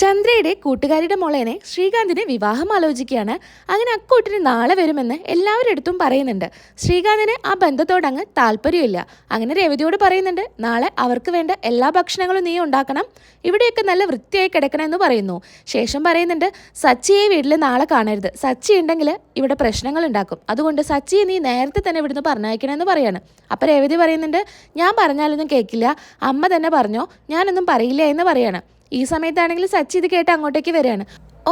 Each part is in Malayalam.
ചന്ദ്രയുടെ കൂട്ടുകാരിയുടെ മോളേനെ ശ്രീകാന്തിന് വിവാഹം ആലോചിക്കുകയാണ്. അങ്ങനെ അക്കൂട്ടിന് നാളെ വരുമെന്ന് എല്ലാവരുടെ അടുത്തും പറയുന്നുണ്ട്. ശ്രീകാന്തിന് ആ ബന്ധത്തോട് അങ്ങ് താല്പര്യമില്ല. അങ്ങനെ രേവതിയോട് പറയുന്നുണ്ട് നാളെ അവർക്ക് വേണ്ട എല്ലാ ഭക്ഷണങ്ങളും നീ ഉണ്ടാക്കണം. ഇവിടെയൊക്കെ നല്ല വൃത്തിയായി കിടക്കണം എന്ന് പറയുന്നു. ശേഷം പറയുന്നുണ്ട് സച്ചിയെ വീട്ടിൽ നാളെ കാണരുത്. സച്ചി ഉണ്ടെങ്കിൽ ഇവിടെ പ്രശ്നങ്ങൾ ഉണ്ടാക്കും. അതുകൊണ്ട് സച്ചിയെ നീ നേരത്തെ തന്നെ ഇവിടുന്ന് പറഞ്ഞയക്കണമെന്ന് പറയാണ്. അപ്പോൾ രേവതി പറയുന്നുണ്ട് ഞാൻ പറഞ്ഞാലൊന്നും കേൾക്കില്ല അമ്മ തന്നെ പറഞ്ഞോ. ഞാനൊന്നും പറയില്ല എന്ന് പറയാണ്. ഈ സമയത്താണെങ്കിൽ സച്ചി ഇത് കേട്ട് അങ്ങോട്ടേക്ക് വരികയാണ്.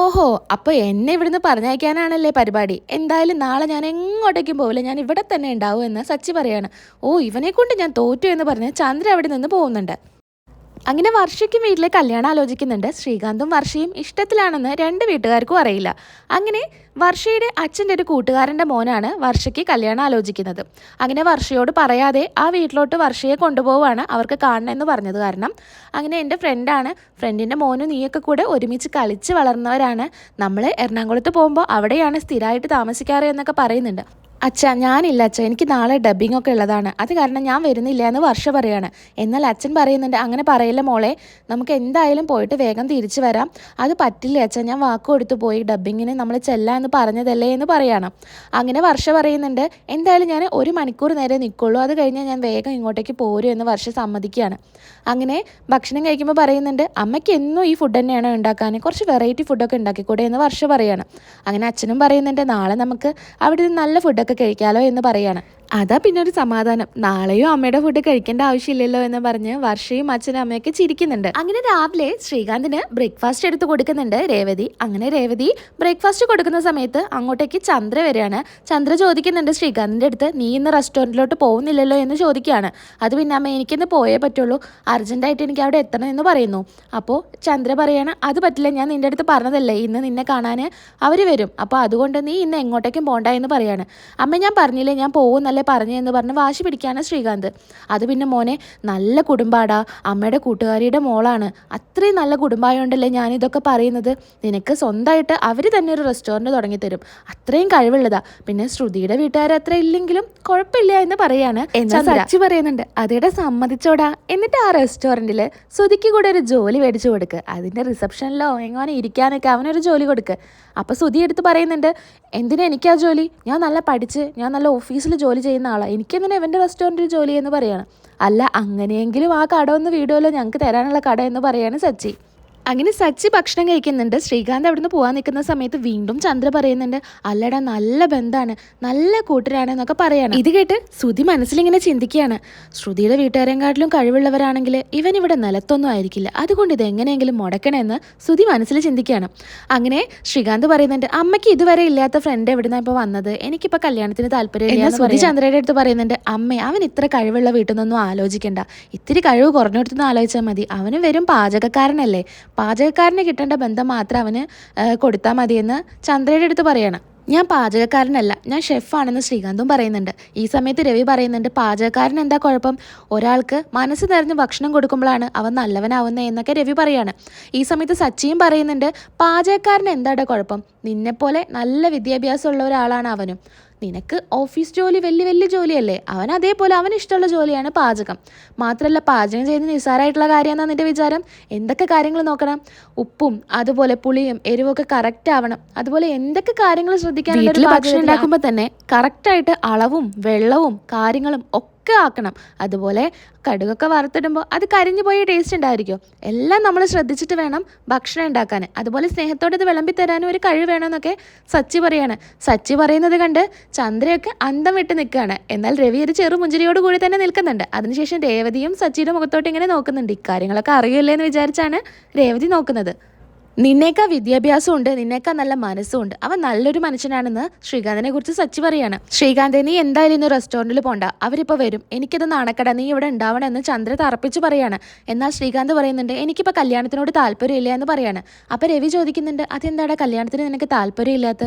ഓഹോ അപ്പോൾ എന്നെ ഇവിടുന്ന് പറഞ്ഞയക്കാനാണല്ലേ പരിപാടി? എന്തായാലും നാളെ ഞാൻ എങ്ങോട്ടേക്കും പോവില്ല. ഞാൻ ഇവിടെ തന്നെ ഉണ്ടാവും എന്ന് സച്ചി പറയാണ്. ഓ ഇവനെ കൊണ്ട് ഞാൻ തോറ്റു എന്ന് പറഞ്ഞ് ചന്ദ്ര അവിടെ നിന്ന് പോകുന്നുണ്ട്. അങ്ങനെ വർഷയ്ക്കും വീട്ടിലെ കല്യാണം ആലോചിക്കുന്നുണ്ട്. ശ്രീകാന്തും വർഷയും ഇഷ്ടത്തിലാണെന്ന് രണ്ട് വീട്ടുകാർക്കും അറിയില്ല. അങ്ങനെ വർഷയുടെ അച്ഛന്റെ ഒരു കൂട്ടുകാരന്റെ മോനാണ് വർഷയ്ക്ക് കല്യാണം ആലോചിക്കുന്നത്. അങ്ങനെ വർഷയോട് പറയാതെ ആ വീട്ടിലോട്ട് വർഷയെ കൊണ്ടുപോവാണ് അവർക്ക് കാണണമെന്ന് പറഞ്ഞത് കാരണം അങ്ങനെ എന്റെ ഫ്രണ്ടാണ് ഫ്രണ്ടിന്റെ മോനും നീയൊക്കെ കൂടെ ഒരുമിച്ച് കളിച്ച് വളർന്നവരാണ്. നമ്മൾ എറണാകുളത്ത് പോകുമ്പോൾ അവിടെയാണ് സ്ഥിരമായിട്ട് താമസിക്കാറ് എന്നൊക്കെ പറയുന്നുണ്ട്. അച്ഛ ഞാനില്ല അച്ഛ. എനിക്ക് നാളെ ഡബ്ബിംഗ് ഒക്കെ ഉള്ളതാണ്. അത് കാരണം ഞാൻ വരുന്നില്ല എന്ന് വർഷ പറയാണ്. എന്നാൽ അച്ഛൻ പറയുന്നുണ്ട് അങ്ങനെ പറയില്ല മോളെ? നമുക്ക് എന്തായാലും പോയിട്ട് വേഗം തിരിച്ചു വരാം. അത് പറ്റില്ല അച്ഛ? ഞാൻ വാക്ക് കൊടുത്തു പോയി. ഡബ്ബിങ്ങിന് നമ്മൾ ചെല്ലാം എന്ന് പറഞ്ഞതല്ലേ എന്ന് പറയണം. അങ്ങനെ വർഷ പറയുന്നുണ്ട് എന്തായാലും ഞാൻ ഒരു മണിക്കൂർ നേരെ നിൽക്കുള്ളൂ അത് കഴിഞ്ഞാൽ ഞാൻ വേഗം ഇങ്ങോട്ടേക്ക് പോരും എന്ന് വർഷ സമ്മതിക്കുകയാണ്. അങ്ങനെ ഭക്ഷണം കഴിക്കുമ്പോൾ പറയുന്നുണ്ട് അമ്മയ്ക്ക് എന്നും ഈ ഫുഡ് തന്നെയാണ് ഉണ്ടാക്കാൻ കുറച്ച് വെറൈറ്റി ഫുഡൊക്കെ ഉണ്ടാക്കിക്കൂടെ എന്ന് വർഷ പറയാണ്. അങ്ങനെ അച്ഛനും പറയുന്നുണ്ട് നാളെ നമുക്ക് അവിടെ നല്ല ഫുഡൊക്കെ കഴിക്കാലോ എന്ന് പറയാണ്. അതാ പിന്നെ ഒരു സമാധാനം. നാളെയും അമ്മയുടെ ഫുഡ് കഴിക്കേണ്ട ആവശ്യമില്ലല്ലോ എന്ന് പറഞ്ഞ് വർഷയും അച്ഛനും അമ്മയൊക്കെ ചിരിക്കുന്നുണ്ട്. അങ്ങനെ രാവിലെ ശ്രീകാന്തിന് ബ്രേക്ക്ഫാസ്റ്റ് എടുത്ത് കൊടുക്കുന്നുണ്ട് രേവതി. അങ്ങനെ രേവതി ബ്രേക്ക്ഫാസ്റ്റ് കൊടുക്കുന്ന സമയത്ത് അങ്ങോട്ടേക്ക് ചന്ദ്ര വരികയാണ്. ചന്ദ്ര ചോദിക്കുന്നുണ്ട് ശ്രീകാന്തിന്റെ അടുത്ത് നീ ഇന്ന് റെസ്റ്റോറന്റിലോട്ട് പോകുന്നില്ലല്ലോ എന്ന് ചോദിക്കുകയാണ്. അത് പിന്നെ അമ്മ എനിക്കിന്ന് പോയേ പറ്റുള്ളൂ. അർജന്റായിട്ട് എനിക്ക് അവിടെ എത്തണം എന്ന് പറയുന്നു. അപ്പോൾ ചന്ദ്ര പറയാണ് അത് പറ്റില്ല ഞാൻ നിന്റെ അടുത്ത് പറഞ്ഞതല്ലേ ഇന്ന് നിന്നെ കാണാൻ അവർ വരും. അപ്പോൾ അതുകൊണ്ട് നീ ഇന്ന് എങ്ങോട്ടേക്കും പോണ്ട എന്ന് പറയാണ്. അമ്മ ഞാൻ പറഞ്ഞില്ലേ ഞാൻ പോകുന്നല്ലേ പറഞ്ഞതെന്ന് പറഞ്ഞ് വാശി പിടിക്കാനാണ് ശ്രീകാന്ത്. അത് പിന്നെ മോനെ നല്ല കുടുംബാടാ. അമ്മയുടെ കൂട്ടുകാരിയുടെ മോളാണ്. അത്രയും നല്ല കുടുംബമായോണ്ടല്ലേ ഞാനിതൊക്കെ പറയുന്നത്? നിനക്ക് സ്വന്തമായിട്ട് അവർ തന്നെ ഒരു റെസ്റ്റോറന്റ് തുടങ്ങിത്തരും. അത്രയും കഴിവുള്ളതാ. പിന്നെ ശ്രുതിയുടെ വീട്ടുകാർ അത്ര ഇല്ലെങ്കിലും കുഴപ്പമില്ല എന്ന് പറയാണ് സച്ചി പറയുന്നുണ്ട് അതേടെ സമ്മതിച്ചോടാ. എന്നിട്ട് ആ റെസ്റ്റോറന്റിൽ ശ്രുതിക്ക് കൂടെ ഒരു ജോലി മേടിച്ചു കൊടുക്ക്. അതിന്റെ റിസപ്ഷനിലോ എങ്ങനെ ഇരിക്കാനൊക്കെ അവനൊരു ജോലി കൊടുക്ക്. അപ്പോൾ ശ്രുതി എടുത്ത് പറയുന്നുണ്ട് എന്തിനാ എനിക്കാ ജോലി? ഞാൻ നല്ല പഠിച്ച് ഞാൻ നല്ല ഓഫീസിൽ ജോലി ചെയ്യുന്ന ആളാണ് എനിക്കെന്തിനാ ഇവന്റെ റെസ്റ്റോറന്റിൽ ജോലി എന്ന് പറയാണ്? അല്ല അങ്ങനെയെങ്കിലും ആ കട ഒന്ന് വീടുമല്ലോ ഞങ്ങൾക്ക് തരാനുള്ള കട എന്ന് പറയാണ് സച്ചി. അങ്ങനെ സച്ചി ഭക്ഷണം കഴിക്കുന്നുണ്ട്. ശ്രീകാന്ത് അവിടുന്ന് പോകാൻ നിൽക്കുന്ന സമയത്ത് വീണ്ടും ചന്ദ്ര പറയുന്നുണ്ട് അല്ലടാ നല്ല ബന്ധമാണ് നല്ല കൂട്ടരാണ് എന്നൊക്കെ പറയാണ്. ഇത് കേട്ട് ശ്രുതി മനസ്സിലിങ്ങനെ ചിന്തിക്കുകയാണ്. ശ്രുതിയുടെ വീട്ടുകാരെങ്കാട്ടിലും കഴിവുള്ളവരാണെങ്കിൽ ഇവൻ ഇവിടെ നിലത്തൊന്നും ആയിരിക്കില്ല. അതുകൊണ്ട് ഇത് എങ്ങനെയെങ്കിലും മുടക്കണമെന്ന് ശ്രുതി മനസ്സിൽ ചിന്തിക്കുകയാണ്. അങ്ങനെ ശ്രീകാന്ത് പറയുന്നുണ്ട് അമ്മയ്ക്ക് ഇതുവരെ ഇല്ലാത്ത ഫ്രണ്ട് എവിടുന്നാ ഇപ്പോൾ വന്നത്? എനിക്കിപ്പോൾ കല്യാണത്തിന് താല്പര്യമില്ല ശ്രുതി ചന്ദ്രയുടെ അടുത്ത് പറയുന്നുണ്ട് അമ്മ അവൻ ഇത്ര കഴിവുള്ള വീട്ടിൽ നിന്നൊന്നും ആലോചിക്കണ്ട. ഇത്തിരി കഴിവ് കുറഞ്ഞു കുറഞ്ഞെടുത്തെന്ന് ആലോചിച്ചാൽ മതി. അവന് വരും പാചകക്കാരനല്ലേ. പാചകക്കാരന് കിട്ടേണ്ട ബന്ധം മാത്രം അവന് കൊടുത്താൽ മതിയെന്ന് ചന്ദ്രയുടെ അടുത്ത് പറയണം. ഞാൻ പാചകക്കാരനല്ല ഞാൻ ഷെഫാണെന്ന് ശ്രീകാന്തും പറയുന്നുണ്ട്. ഈ സമയത്ത് രവി പറയുന്നുണ്ട് പാചകക്കാരൻ എന്താ കുഴപ്പം? ഒരാൾക്ക് മനസ്സ് നിറഞ്ഞ് ഭക്ഷണം കൊടുക്കുമ്പോഴാണ് അവൻ നല്ലവനാവുന്നത് എന്നൊക്കെ രവി പറയാണ്. ഈ സമയത്ത് സച്ചിയും പറയുന്നുണ്ട് പാചകക്കാരൻ എന്താടെ കുഴപ്പം? നിന്നെപ്പോലെ നല്ല വിദ്യാഭ്യാസമുള്ള ഒരാളാണ് അവനും. നിനക്ക് ഓഫീസ് ജോലി വലിയ വലിയ ജോലിയല്ലേ? അവൻ അതേപോലെ അവന് ഇഷ്ടമുള്ള ജോലിയാണ് പാചകം. മാത്രമല്ല പാചകം ചെയ്ത് നിസ്സാരമായിട്ടുള്ള കാര്യമെന്നാണ് നിന്റെ വിചാരം? എന്തൊക്കെ കാര്യങ്ങൾ നോക്കണം? ഉപ്പും അതുപോലെ പുളിയും എരിവൊക്കെ കറക്റ്റ് ആവണം. അതുപോലെ എന്തൊക്കെ കാര്യങ്ങൾ ശ്രദ്ധിക്കാനുള്ള ഭക്ഷണം ഉണ്ടാക്കുമ്പോൾ തന്നെ കറക്റ്റായിട്ട് അളവും വെള്ളവും കാര്യങ്ങളും ഒക്കെ ആക്കണം അതുപോലെ കടുകൊക്കെ വറുത്തിടുമ്പോൾ അത് കരിഞ്ഞു പോയ ടേസ്റ്റ് ഉണ്ടായിരിക്കും. എല്ലാം നമ്മൾ ശ്രദ്ധിച്ചിട്ട് വേണം ഭക്ഷണം ഉണ്ടാക്കാൻ അതുപോലെ സ്നേഹത്തോടെ ഇത് വിളമ്പി തരാനും ഒരു കഴിവ് വേണമെന്നൊക്കെ സച്ചി പറയാണ്. സച്ചി പറയുന്നത് കണ്ട് ചന്ദ്രയൊക്കെ അന്തം വിട്ട് നിൽക്കുകയാണ് എന്നാൽ രവി ഒരു ചെറു മുഞ്ചിരിയോട് കൂടി തന്നെ നിൽക്കുന്നുണ്ട്. അതിനുശേഷം രേവതിയും സച്ചിയുടെ മുഖത്തോട്ട് ഇങ്ങനെ നോക്കുന്നുണ്ട്. ഇക്കാര്യങ്ങളൊക്കെ അറിയില്ലേ എന്ന് വിചാരിച്ചാണ് രേവതി നോക്കുന്നത്. നിന്നേക്കാ വിദ്യാഭ്യാസം ഉണ്ട് നിന്നേക്കാ നല്ല മനസ്സും ഉണ്ട് അവൻ നല്ലൊരു മനുഷ്യനാണെന്ന് ശ്രീകാന്തിനെ കുറിച്ച് സച്ചി പറയാണ്. ശ്രീകാന്ത് നീ എന്തായാലും ഇന്ന് റെസ്റ്റോറന്റിൽ പോണ്ട. അവരിപ്പോ വരും. എനിക്കത് നാണക്കട. നീ ഇവിടെ ഉണ്ടാവണം എന്ന് ചന്ദ്ര തറപ്പിച്ച് പറയാണ്. എന്നാൽ ശ്രീകാന്ത് പറയുന്നുണ്ട് എനിക്കിപ്പോ കല്യാണത്തിനോട് താല്പര്യമില്ല എന്ന് പറയാണ്. അപ്പോൾ രവി ചോദിക്കുന്നുണ്ട് അതെന്താടാ കല്യാണത്തിന് നിനക്ക് താല്പര്യമില്ലാത്ത?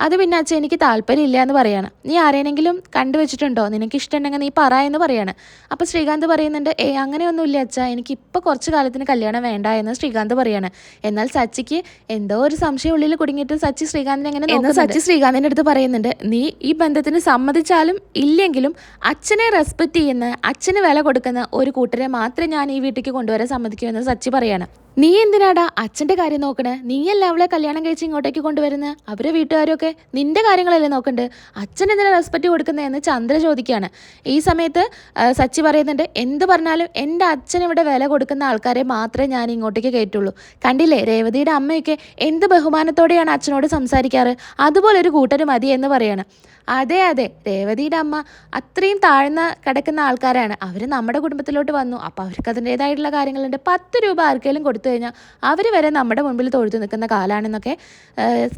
അത് പിന്നെ അച്ഛൻ എനിക്ക് താല്പര്യമില്ല എന്ന് പറയാണ്. നീ ആരെയെങ്കിലും കണ്ടുവച്ചിട്ടുണ്ടോ? നിനക്ക് ഇഷ്ടമുണ്ടെങ്കിൽ നീ പറ എന്ന് പറയാണ്. അപ്പോൾ ശ്രീകാന്ത് പറയുന്നുണ്ട് ഏ അങ്ങനെയൊന്നുമില്ല അച്ഛാ. എനിക്ക് ഇപ്പോൾ കുറച്ച് കാലത്തിന് കല്യാണം വേണ്ട എന്ന് ശ്രീകാന്ത് പറയാണ്. എന്നാൽ സച്ചിക്ക് എന്തോ ഒരു സംശയം ഉള്ളിൽ കുടുങ്ങിയിട്ട് സച്ചി ശ്രീകാന്തിനെ എങ്ങനെ എന്നാൽ സച്ചി ശ്രീകാന്തിന്റെ അടുത്ത് പറയുന്നുണ്ട് നീ ഈ ബന്ധത്തിന് സമ്മതിച്ചാലും ഇല്ലെങ്കിലും അച്ഛനെ റെസ്പെക്റ്റ് ചെയ്യുന്ന അച്ഛന് വില കൊടുക്കുന്ന ഒരു കൂട്ടരെ മാത്രമേ ഞാൻ ഈ വീട്ടിലേക്ക് കൊണ്ടുവരാൻ സമ്മതിക്കൂ എന്ന് സച്ചി പറയാണ്. നീ എന്തിനാടാ അച്ഛന്റെ കാര്യം നോക്കണേ? നീയല്ല അവളെ കല്യാണം കഴിച്ച് ഇങ്ങോട്ടേക്ക് കൊണ്ടുവരുന്നത് അവരെ വീട്ടുകാരൊക്കെ നിന്റെ കാര്യങ്ങളല്ലേ നോക്കണ്ട്? അച്ഛൻ എന്തിനാ റെസ്പെക്റ്റ് കൊടുക്കുന്നതെന്ന് ചന്ദ്ര ചോദിക്കുകയാണ്. ഈ സമയത്ത് സച്ചി പറയുന്നുണ്ട് എന്ത് പറഞ്ഞാലും എന്റെ അച്ഛൻ ഇവിടെ വില കൊടുക്കുന്ന ആൾക്കാരെ മാത്രമേ ഞാൻ ഇങ്ങോട്ടേക്ക് കയറ്റുള്ളൂ. കണ്ടില്ലേ രേവതിയുടെ അമ്മയൊക്കെ എന്ത് ബഹുമാനത്തോടെയാണ് അച്ഛനോട് സംസാരിക്കാറ്? അതുപോലെ ഒരു കൂട്ടര് മതി എന്ന് പറയാണ്. അതെ അതെ രേവതിയുടെ അമ്മ അത്രയും താഴ്ന്ന കിടക്കുന്ന ആൾക്കാരാണ്. അവർ നമ്മുടെ കുടുംബത്തിലോട്ട് വന്നു. അപ്പോൾ അവർക്ക് അതിന്റേതായിട്ടുള്ള കാര്യങ്ങളുണ്ട്. പത്ത് രൂപ ആർക്കെങ്കിലും കൊടുത്തു കഴിഞ്ഞാൽ അവർ വരെ നമ്മുടെ മുമ്പിൽ തൊഴുതു നിൽക്കുന്ന കാലാണെന്നൊക്കെ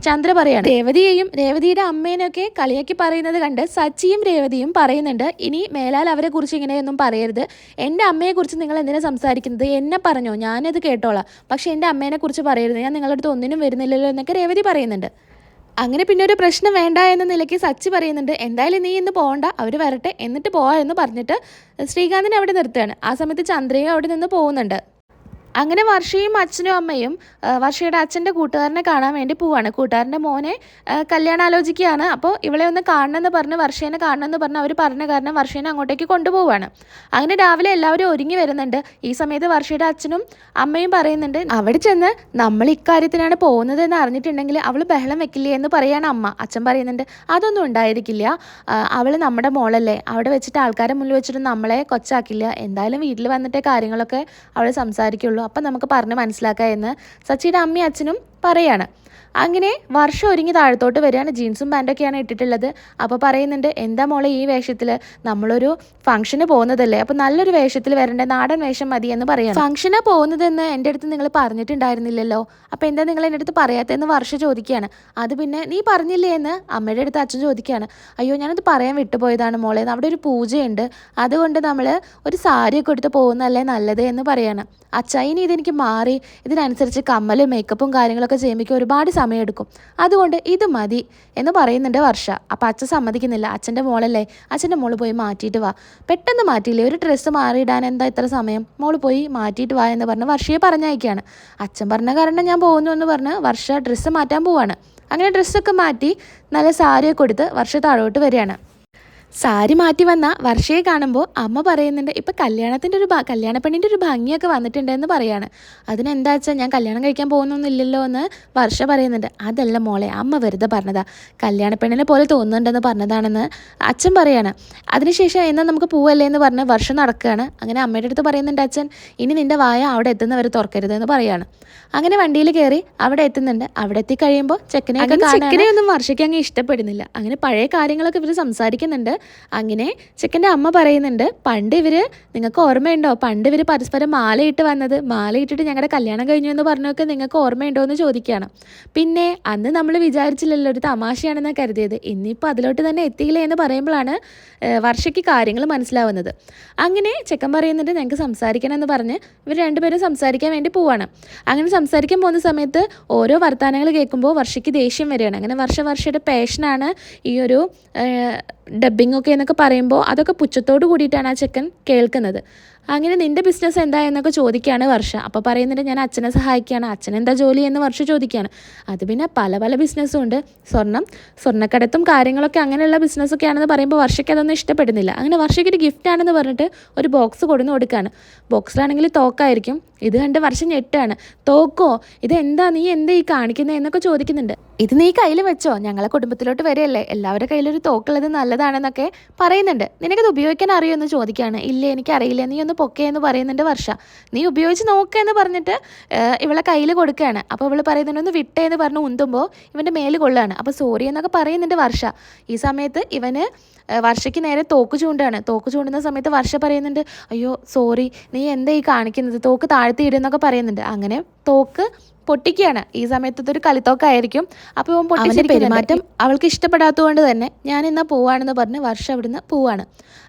ചന്ദ്ര പറയാണ്. രേവതിയെയും രേവതിയുടെ അമ്മേനെയൊക്കെ കളിയാക്കി പറയുന്നത് കണ്ട് സച്ചിയും രേവതിയും പറയുന്നുണ്ട് ഇനി മേലാൽ അവരെ കുറിച്ച് ഇങ്ങനെയൊന്നും പറയരുത്. എന്റെ അമ്മയെക്കുറിച്ച് നിങ്ങൾ എന്തിനാ സംസാരിക്കുന്നത്? എന്നെ പറഞ്ഞോ? ഞാനത് കേട്ടോളാം. പക്ഷേ എന്റെ അമ്മേനെ കുറിച്ച് പറയരുത്. ഞാൻ നിങ്ങളുടെ അടുത്ത് ഒന്നിനും വരുന്നില്ലല്ലോ എന്നൊക്കെ രേവതി പറയുന്നുണ്ട്. അങ്ങനെ പിന്നെ ഒരു പ്രശ്നം വേണ്ട എന്ന നിലയ്ക്ക് സച്ചി പറയുന്നുണ്ട് എന്തായാലും നീ ഇന്ന് പോകണ്ട അവർ വരട്ടെ. എന്നിട്ട് പോവാ എന്ന് പറഞ്ഞിട്ട് ശ്രീകാന്തിനെ അവിടെ നിർത്തുകയാണ്. ആ സമയത്ത് ചന്ദ്രയും അവിടെ നിന്ന് പോകുന്നുണ്ട്. അങ്ങനെ വർഷയും അച്ഛനും അമ്മയും വർഷയുടെ അച്ഛന്റെ കൂട്ടുകാരനെ കാണാൻ വേണ്ടി പോവാണ്. കൂട്ടുകാരന്റെ മോനെ കല്യാണം ആലോചിക്കുകയാണ് അപ്പോൾ ഇവളെ ഒന്ന് കാണണമെന്ന് പറഞ്ഞ് വർഷേനെ കാണണമെന്ന് പറഞ്ഞ് അവർ പറഞ്ഞ കാരണം വർഷേനെ അങ്ങോട്ടേക്ക് കൊണ്ടുപോവാണ്. അങ്ങനെ രാവിലെ എല്ലാവരും ഒരുങ്ങി വരുന്നുണ്ട്. ഈ സമയത്ത് വർഷയുടെ അച്ഛനും അമ്മയും പറയുന്നുണ്ട് അവിടെ ചെന്ന് നമ്മൾ ഇക്കാര്യത്തിനാണ് പോകുന്നത് എന്ന് അറിഞ്ഞിട്ടുണ്ടെങ്കിൽ അവൾ ബഹളം വെക്കില്ലേ എന്ന് പറയാണ് അമ്മ. അച്ഛൻ പറയുന്നുണ്ട് അതൊന്നും ഉണ്ടായിരിക്കില്ല. അവൾ നമ്മുടെ മോളല്ലേ. അവിടെ വെച്ചിട്ട് ആൾക്കാരെ മുന്നിൽ വെച്ചിട്ട് നമ്മളെ കൊച്ചാക്കില്ല. എന്തായാലും വീട്ടിൽ വന്നിട്ടേ കാര്യങ്ങളൊക്കെ അവൾ സംസാരിക്കുള്ളൂ. അപ്പം നമുക്ക് പറഞ്ഞ് മനസ്സിലാക്കാം എന്ന് സച്ചിയുടെ അമ്മയും അച്ഛനും പറയാണ്. അങ്ങനെ വർഷം ഒരുങ്ങി താഴത്തോട്ട് വരികയാണ്. ജീൻസും പാന്റൊക്കെയാണ് ഇട്ടിട്ടുള്ളത്. അപ്പോൾ പറയുന്നുണ്ട് എന്താ മോളെ ഈ വേഷത്തിൽ നമ്മളൊരു ഫംഗ്ഷന് പോകുന്നതല്ലേ? അപ്പോൾ നല്ലൊരു വേഷത്തിൽ വരേണ്ട? നാടൻ വേഷം മതി എന്ന് പറയാം ഫംഗ്ഷന് പോകുന്നതെന്ന് എന്റെ അടുത്ത് നിങ്ങൾ പറഞ്ഞിട്ടുണ്ടായിരുന്നില്ലല്ലോ? അപ്പോൾ എന്താ നിങ്ങൾ എന്റെ അടുത്ത് പറയാത്തതെന്ന് വർഷ ചോദിക്കുകയാണ്. അത് പിന്നെ നീ പറഞ്ഞില്ലേ എന്ന്? അമ്മയുടെ അടുത്ത് അച്ഛൻ ചോദിക്കുകയാണ്. അയ്യോ ഞാനത് പറയാൻ വിട്ടുപോയതാണ് മോളെ. അവിടെ ഒരു പൂജയുണ്ട്. അതുകൊണ്ട് നമ്മൾ ഒരു സാരിയൊക്കെ എടുത്ത് പോകുന്നതല്ലേ നല്ലത്? എന്ന് പറയാണ്. അച്ഛാ ഇതെനിക്ക് മാറി. ഇതിനനുസരിച്ച് കമ്മലും മേക്കപ്പും കാര്യങ്ങളൊക്കെ ചെയ്യുമ്പോൾ ഒരുപാട് സമയമെടുക്കും. അതുകൊണ്ട് ഇത് മതി എന്ന് പറയുന്നുണ്ട് വർഷ. അപ്പോൾ അച്ഛൻ സമ്മതിക്കുന്നില്ല. അച്ഛന്റെ മോളല്ലേ? അച്ഛന്റെ മോൾ പോയി മാറ്റിയിട്ട് വാ. പെട്ടെന്ന് മാറ്റിയില്ലേ? ഒരു ഡ്രസ്സ് മാറിയിടാൻ എന്താ ഇത്ര സമയം? മോൾ പോയി മാറ്റിയിട്ട് വാ എന്ന് പറഞ്ഞ് വർഷയെ പറഞ്ഞയക്കുകയാണ്. അച്ഛൻ പറഞ്ഞ കാരണം ഞാൻ പോകുന്നു എന്ന് പറഞ്ഞ് വർഷ ഡ്രസ്സ് മാറ്റാൻ പോവാണ്. അങ്ങനെ ഡ്രസ്സൊക്കെ മാറ്റി നല്ല സാരിയൊക്കെ കൊടുത്ത് വർഷ താഴോട്ട് വരികയാണ്. സാരി മാറ്റി വന്ന വർഷയെ കാണുമ്പോൾ അമ്മ പറയുന്നുണ്ട് ഇപ്പം കല്യാണത്തിന്റെ ഒരു കല്യാണപ്പെണ്ണിന്റെ കല്യാണ പെണ്ണിന്റെ ഒരു ഭംഗിയൊക്കെ വന്നിട്ടുണ്ടെന്ന് പറയാണ്. അതിനെന്താ വെച്ചാൽ ഞാൻ കല്യാണം കഴിക്കാൻ പോകുന്നൊന്നുമില്ലല്ലോ എന്ന് വർഷ പറയുന്നുണ്ട്. അതല്ല മോളെ അമ്മ വെറുതെ പറഞ്ഞതാ. കല്യാണപ്പെണ്ണിനെ പോലെ തോന്നുന്നുണ്ടെന്ന് പറഞ്ഞതാണെന്ന് അച്ഛൻ പറയാണ്. അതിനുശേഷം എന്നാൽ നമുക്ക് പോവല്ലേ എന്ന് പറഞ്ഞ് വർഷം നടക്കുകയാണ് അങ്ങനെ അമ്മയുടെ അടുത്ത് പറയുന്നുണ്ട് അച്ഛൻ ഇനി നിന്റെ വായ അവിടെ എത്തുന്നവർ തുറക്കരുത് എന്ന് പറയാണ്. അങ്ങനെ വണ്ടിയിൽ കയറി അവിടെ എത്തുന്നുണ്ട്. അവിടെ എത്തി കഴിയുമ്പോൾ ചെക്കനെ ചെക്കനെ ഒന്നും വർഷയ്ക്ക് അങ്ങ് ഇഷ്ടപ്പെടുന്നില്ല. അങ്ങനെ പഴയ കാര്യങ്ങളൊക്കെ ഇവർ സംസാരിക്കുന്നുണ്ട്. അങ്ങനെ ചെക്കന്റെ അമ്മ പറയുന്നുണ്ട് പണ്ട് ഇവർ നിങ്ങൾക്ക് ഓർമ്മയുണ്ടോ? പണ്ട് ഇവർ പരസ്പരം മാലയിട്ട് വന്നത്? മാലയിട്ടിട്ട് ഞങ്ങളുടെ കല്യാണം കഴിഞ്ഞു എന്ന് പറഞ്ഞൊക്കെ നിങ്ങൾക്ക് ഓർമ്മയുണ്ടോ എന്ന് ചോദിക്കുകയാണ്. പിന്നെ അന്ന് നമ്മൾ വിചാരിച്ചില്ലല്ലോ ഒരു തമാശയാണെന്ന് കരുതിയത്. ഇന്നിപ്പോൾ അതിലോട്ട് തന്നെ എത്തിയില്ലേ എന്ന് പറയുമ്പോഴാണ് വർഷയ്ക്ക് കാര്യങ്ങൾ മനസ്സിലാവുന്നത്. അങ്ങനെ ചെക്കൻ പറയുന്നുണ്ട് ഞങ്ങൾക്ക് സംസാരിക്കണം എന്ന് പറഞ്ഞ് ഇവർ രണ്ടുപേരും സംസാരിക്കാൻ വേണ്ടി പോവാണ്. അങ്ങനെ സംസാരിക്കാൻ പോകുന്ന സമയത്ത് ഓരോ വർത്തമാനങ്ങൾ കേൾക്കുമ്പോൾ വർഷയ്ക്ക് ദേഷ്യം വരികയാണ്. അങ്ങനെ വർഷ വർഷയുടെ പാഷനാണ് ഈ ഒരു ഡബ്ബിംഗ് ഒക്കെ എന്നൊക്കെ പറയുമ്പോൾ അതൊക്കെ പുച്ഛത്തോട് കൂടിയിട്ടാണ് ആ ചെക്കൻ കേൾക്കുന്നത്. അങ്ങനെ നിന്റെ ബിസിനസ് എന്താ എന്നൊക്കെ ചോദിക്കുകയാണ് വർഷ. അപ്പോൾ പറയുന്നുണ്ട് ഞാൻ അച്ഛനെ സഹായിക്കുകയാണ്. അച്ഛൻ എന്താ ജോലി എന്ന് വർഷ ചോദിക്കുകയാണ്. അത് പിന്നെ പല പല ബിസിനസ്സും ഉണ്ട്. സ്വർണം സ്വർണക്കടത്തും കാര്യങ്ങളൊക്കെ അങ്ങനെയുള്ള ബിസിനസ്സൊക്കെ ആണെന്ന് പറയുമ്പോൾ വർഷയ്ക്ക് അതൊന്നും ഇഷ്ടപ്പെടുന്നില്ല. അങ്ങനെ വർഷയ്ക്ക് ഒരു ഗിഫ്റ്റ് ആണെന്ന് പറഞ്ഞിട്ട് ഒരു ബോക്സ് കൊടുന്ന് കൊടുക്കുകയാണ് ബോക്സിലാണെങ്കിൽ തോക്കായിരിക്കും. ഇത് കണ്ട് വർഷം ഞെട്ടാണ്. തോക്കോ? ഇത് എന്താ നീ എന്താ ഈ കാണിക്കുന്നത് എന്നൊക്കെ ചോദിക്കുന്നുണ്ട്. ഇത് നീ കയ്യിൽ വെച്ചോ? ഞങ്ങളെ കുടുംബത്തിലോട്ട് വരെയല്ലേ? എല്ലാവരുടെ കയ്യിലൊരു തോക്കുള്ളത് നല്ലതാണെന്നൊക്കെ പറയുന്നുണ്ട്. നിനക്കത് ഉപയോഗിക്കാൻ അറിയോ എന്ന് ചോദിക്കുകയാണ്. ഇല്ല എനിക്കറിയില്ല. നീ ഒന്ന് പൊക്കേ എന്ന് പറയുന്നുണ്ട് വർഷ. നീ ഉപയോഗിച്ച് നോക്കുക എന്ന് പറഞ്ഞിട്ട് ഇവളെ കയ്യിൽ കൊടുക്കുകയാണ് അപ്പോൾ ഇവൾ പറയുന്നുണ്ട് ഒന്ന് വിട്ടേ എന്ന് പറഞ്ഞ് ഉന്തുമ്പോൾ ഇവന്റെ മേൽ കൊള്ളുകയാണ് അപ്പോൾ സോറി എന്നൊക്കെ പറയുന്നുണ്ട് വർഷ. ഈ സമയത്ത് ഇവന് വർഷയ്ക്ക് നേരെ തോക്ക് ചൂണ്ടാണ്. തോക്ക് ചൂണ്ടുന്ന സമയത്ത് വർഷ പറയുന്നുണ്ട് അയ്യോ സോറി നീ എന്താ ഈ കാണിക്കുന്നത്? തോക്ക് താഴ്ത്തി ഇടുന്നൊക്കെ പറയുന്നുണ്ട്. അങ്ങനെ തോക്ക് പൊട്ടിക്കുകയാണ്. ഈ സമയത്ത് ഇതൊരു കളിത്തോക്കായിരിക്കും. അപ്പോൾ ഇവൻ പൊട്ടിച്ച പെരുമാറ്റം അവൾക്ക് ഇഷ്ടപ്പെടാത്തതുകൊണ്ട് തന്നെ ഞാൻ ഇന്നാ പോവാണെന്ന് പറഞ്ഞ് വർഷം അവിടുന്ന് പോവാണ്.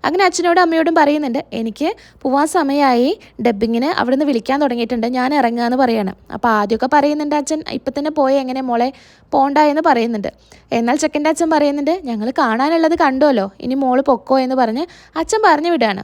അങ്ങനെ അച്ഛനോടും അമ്മയോടും പറയുന്നുണ്ട് എനിക്ക് പോവാൻ സമയമായി. ഡബ്ബിങ്ങിന് അവിടുന്ന് വിളിക്കാൻ തുടങ്ങിയിട്ടുണ്ട്. ഞാൻ ഇറങ്ങുകയെന്ന് പറയാണ്. അപ്പോൾ ആദ്യമൊക്കെ പറയുന്നുണ്ട് അച്ഛൻ ഇപ്പം തന്നെ പോയ എങ്ങനെ മോളെ? പോണ്ട എന്ന് പറയുന്നുണ്ട്. എന്നാൽ ചെക്കന്റെ അച്ഛൻ പറയുന്നുണ്ട് ഞങ്ങൾ കാണാനുള്ളത് കണ്ടുവല്ലോ ഇനി മോൾ പൊക്കോ എന്ന് പറഞ്ഞ് അച്ഛൻ പറഞ്ഞു വിടുകയാണ്.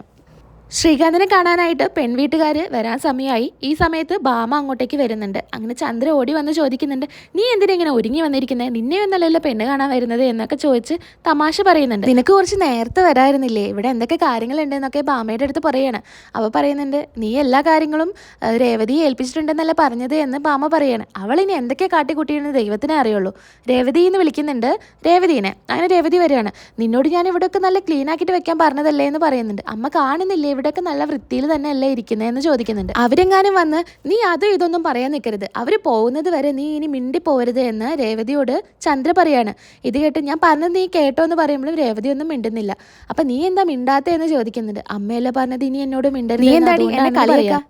ശ്രീകാന്തിനെ കാണാനായിട്ട് പെൺവീട്ടുകാർ വരാൻ സമയമായി. ഈ സമയത്ത് ബാമ അങ്ങോട്ടേക്ക് വരുന്നുണ്ട്. അങ്ങനെ ചന്ദ്ര ഓടി വന്ന് ചോദിക്കുന്നുണ്ട് നീ എന്തിനാ ഇങ്ങനെ ഒരുങ്ങി വന്നിരിക്കുന്നത് നിന്നെ ഒന്നല്ലല്ലോ പെണ്ണ് കാണാൻ വരുന്നത്? എന്നൊക്കെ ചോദിച്ച് തമാശ പറയുന്നുണ്ട്. നിനക്ക് കുറച്ച് നേരത്തെ വരായിരുന്നില്ലേ? ഇവിടെ എന്തൊക്കെ കാര്യങ്ങളുണ്ട്? എന്നൊക്കെ ബാമയുടെ അടുത്ത് പറയാണ്. അവ പറയുന്നുണ്ട് നീ എല്ലാ കാര്യങ്ങളും രേവതി രേവതിയെ ഏൽപ്പിച്ചിട്ടുണ്ടെന്നല്ല പറഞ്ഞത്? എന്ന് ബാമ പറയാണ്. അവൾ ഇനി എന്തൊക്കെ കാട്ടിക്കൂട്ടിയെന്ന് ദൈവത്തിനെ അറിയുള്ളൂ. രേവതി എന്ന് വിളിക്കുന്നുണ്ട് രേവതിനെ. അങ്ങനെ രേവതി വരികയാണ്. നിന്നോട് ഞാൻ ഇവിടെയൊക്കെ നല്ല ക്ലീൻ ആക്കിയിട്ട് വെക്കാൻ പറഞ്ഞതല്ലേ? എന്ന് പറയുന്നുണ്ട്. അമ്മ കാണുന്നില്ലേ ഇവിടെയൊക്കെ നല്ല വൃത്തിയിൽ തന്നെ അല്ലേ ഇരിക്കുന്നത് എന്ന് ചോദിക്കുന്നുണ്ട്. അവരെങ്ങാനും വന്ന് നീ അതും ഇതൊന്നും പറയാൻ നിൽക്കരുത് അവർ പോകുന്നത് വരെ നീ ഇനി മിണ്ടി പോകരുത് എന്ന് രേവതിയോട് ചന്ദ്ര പറയാണ്. ഇത് കേട്ട് ഞാൻ പറഞ്ഞത് നീ കേട്ടോ എന്ന് പറയുമ്പോഴും രേവതി ഒന്നും മിണ്ടുന്നില്ല. അപ്പൊ നീ എന്താ മിണ്ടാത്ത എന്ന് ചോദിക്കുന്നുണ്ട്. അമ്മയല്ലേ പറഞ്ഞത് ഇനി എന്നോട് മിണ്ടരുത്.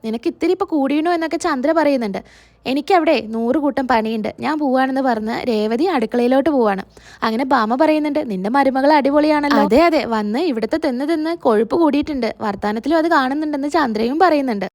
നിനക്ക് ഇത്തിരി ഇപ്പൊ കൂടിയണോ എന്നൊക്കെ ചന്ദ്ര പറയുന്നുണ്ട്. എനിക്കവിടെ നൂറ് കൂട്ടം പണിയുണ്ട്. ഞാൻ പോവാണെന്ന് പറഞ്ഞ് രേവതി അടുക്കളയിലോട്ട് പോവാണ്. അങ്ങനെ ബാമ പറയുന്നുണ്ട് നിന്റെ മരുമകൾ അടിപൊളിയാണല്ലോ. അതെ അതെ. വന്ന് ഇവിടുത്തെ തിന്ന് തിന്ന് കൊഴുപ്പ് കൂടിയിട്ടുണ്ട്. വർത്തമാനത്തിലും അത് കാണുന്നുണ്ടെന്ന് ചന്ദ്രയും പറയുന്നുണ്ട്.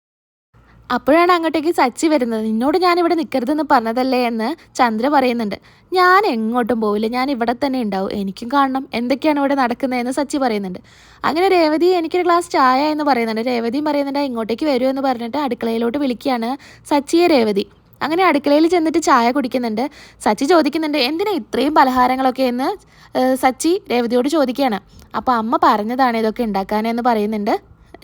അപ്പോഴാണ് അങ്ങോട്ടേക്ക് സച്ചി വരുന്നത്. നിന്നോട് ഞാൻ ഇവിടെ നിൽക്കരുതെന്ന് പറഞ്ഞതല്ലേ? എന്ന് ചന്ദ്ര പറയുന്നുണ്ട്. ഞാൻ എങ്ങോട്ടും പോവില്ല. ഞാൻ ഇവിടെ തന്നെ ഉണ്ടാവും. എനിക്കും കാണണം. എന്തൊക്കെയാണ് ഇവിടെ നടക്കുന്നതെന്ന് സച്ചി പറയുന്നുണ്ട്. അങ്ങനെ രേവതി എനിക്കൊരു ഗ്ലാസ് ചായ എന്ന് പറയുന്നുണ്ട്. രേവതിയും പറയുന്നുണ്ട് ഇങ്ങോട്ടേക്ക് വരുമോ എന്ന് പറഞ്ഞിട്ട് അടുക്കളയിലോട്ട് വിളിക്കുകയാണ് സച്ചിയെ രേവതി. അങ്ങനെ അടുക്കളയിൽ ചെന്നിട്ട് ചായ കുടിക്കുന്നുണ്ട്. സച്ചി ചോദിക്കുന്നുണ്ട് എന്തിനാ ഇത്രയും പലഹാരങ്ങളൊക്കെ എന്ന്? സച്ചി രേവതിയോട് ചോദിക്കുകയാണ്. അപ്പോൾ അമ്മ പറഞ്ഞതാണ് ഇതൊക്കെ ഉണ്ടാക്കാനെന്ന് പറയുന്നുണ്ട്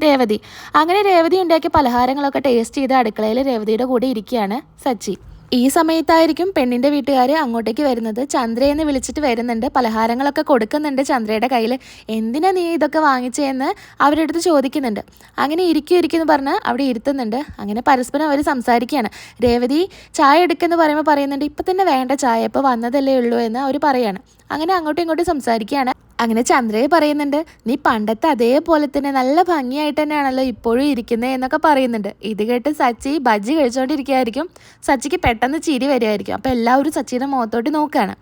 രേവതി. അങ്ങനെ രേവതി ഉണ്ടാക്കിയ പലഹാരങ്ങളൊക്കെ ടേസ്റ്റ് ചെയ്ത് അടുക്കളയിൽ രേവതിയുടെ കൂടെ ഇരിക്കുകയാണ് സച്ചി. ഈ സമയത്തായിരിക്കും പെണ്ണിന്റെ വീട്ടുകാർ അങ്ങോട്ടേക്ക് വരുന്നത്. ചന്ദ്രയെന്ന് വിളിച്ചിട്ട് വരുന്നുണ്ട്. പലഹാരങ്ങളൊക്കെ കൊടുക്കുന്നുണ്ട് ചന്ദ്രയുടെ കയ്യിൽ എന്തിനാ നീ ഇതൊക്കെ വാങ്ങിച്ചതെന്ന് അവരുടെ അടുത്ത് ചോദിക്കുന്നുണ്ട്. അങ്ങനെ ഇരിക്കും ഇരിക്കുമെന്ന് പറഞ്ഞ് അവിടെ ഇരുത്തുന്നുണ്ട്. അങ്ങനെ പരസ്പരം അവർ സംസാരിക്കുകയാണ്. രേവതി ചായ എടുക്കുമെന്ന് പറയുമ്പോൾ പറയുന്നുണ്ട്. ഇപ്പം തന്നെ വേണ്ട ചായ. ഇപ്പോൾ വന്നതല്ലേ ഉള്ളൂ എന്ന് അവർ പറയാണ്. അങ്ങനെ അങ്ങോട്ടും ഇങ്ങോട്ടും സംസാരിക്കുകയാണ്. അങ്ങനെ ചന്ദ്രയെ പറയുന്നുണ്ട് നീ പണ്ടത്തെ അതേപോലെ തന്നെ നല്ല ഭംഗിയായിട്ട് തന്നെയാണല്ലോ ഇപ്പോഴും ഇരിക്കുന്നത് എന്നൊക്കെ പറയുന്നുണ്ട്. ഇത് കേട്ട് സച്ചി ബജ്ജി കഴിച്ചുകൊണ്ടിരിക്കുകയായിരിക്കും സച്ചിക്ക് പെട്ടെന്ന് ചിരി വരുമായിരിക്കും അപ്പോൾ എല്ലാവരും സച്ചിയുടെ മുഖത്തോട്ട് നോക്കുകയാണ്.